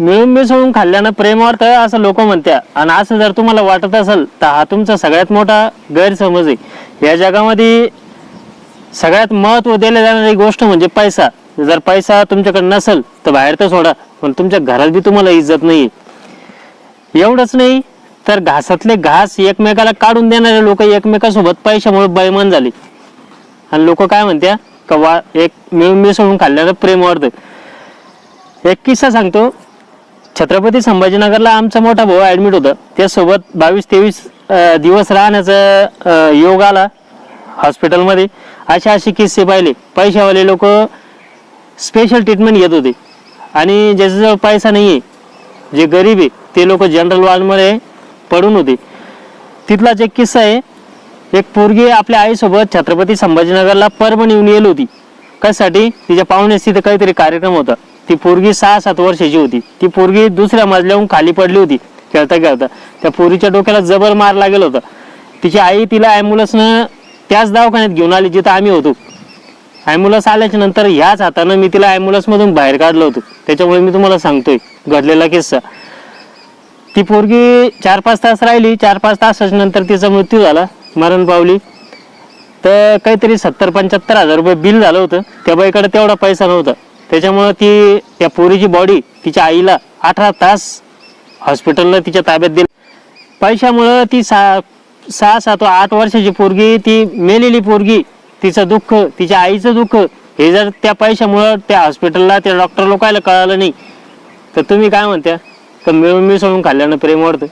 मिळून मिसळून खाल्ल्यानं प्रेम वाढतं असं लोक म्हणत्या. आणि असं जर तुम्हाला वाटत असेल तर हा तुमचा सगळ्यात मोठा गैरसमज आहे. या जगामध्ये सगळ्यात महत्त्व दिले जाणारी गोष्ट म्हणजे पैसा. जर पैसा तुमच्याकडे नसेल तर बाहेर तर सोडा. पण तुमच्या घरात बी तुम्हाला इज्जत नाही एवढंच नाही तर घासातले घास एकमेकाला काढून देणारे लोक एकमेकासोबत पैशामुळे बैमान झाले. आणि लोक काय म्हणत्या का वा एक मिळून मिसळून खाल्ल्यानं प्रेम वाढतं एक किस्सा सांगतो. छत्रपती संभाजीनगरला आमचा मोठा भाऊ ऍडमिट होता. त्यासोबत बावीस तेवीस दिवस राहण्याचा योग आला हॉस्पिटलमध्ये असे असे किस्से पाहिले. पैशावाले लोक स्पेशल ट्रीटमेंट घेत होते. आणि ज्याच्याजवळ पैसा नाही आहे जे गरीब आहे ते लोक जनरल वॉर्डमध्ये पडून होते. तिथलाच एक किस्सा आहे. एक पोरगी आपल्या आईसोबत छत्रपती संभाजीनगरला परभणी येऊन येईल होती. कशासाठी? तिच्या पाहुण्यास तिथं काहीतरी कार्यक्रम होता. ती पोरगी सहा सात वर्षाची होती. ती पोरगी दुसऱ्या मजल्याहून खाली पडली होती खेळता खेळता त्या पोरीच्या डोक्याला जबर मार लागेल होता. तिची आई तिला ॲम्ब्युलन्सनं त्याच दवाखान्यात घेऊन आली जिथं आम्ही होतो. ॲम्ब्युलन्स आल्याच्यानंतर ह्याच हातानं मी तिला ॲम्ब्युलन्समधून बाहेर काढलं होतं. त्याच्यामुळे मी तुम्हाला सांगतोय घडलेला किस्सा. ती पोरगी चार पाच तास राहिली. चार पाच तासाच्या नंतर तिचा मृत्यू झाला मरण पावली. तर काहीतरी सत्तर पंच्याहत्तर हजार रुपये बिल झालं होतं. त्या बाईकडे तेवढा पैसा नव्हता. त्याच्यामुळं ती त्या पोरीची बॉडी तिच्या आईला अठरा तास हॉस्पिटलला तिच्या ताब्यात दिली. पैशामुळं ती सा सहा सात आठ वर्षाची पोरगी ती मेलेली पोरगी तिचं दुःख तिच्या आईचं दुःख हे जर त्या पैशामुळं त्या हॉस्पिटलला त्या डॉक्टर लोकायला कळालं नाही तर तुम्ही काय म्हणत्या? तर मिळून मिसळून खाल्ल्यानं प्रेम वाढतं.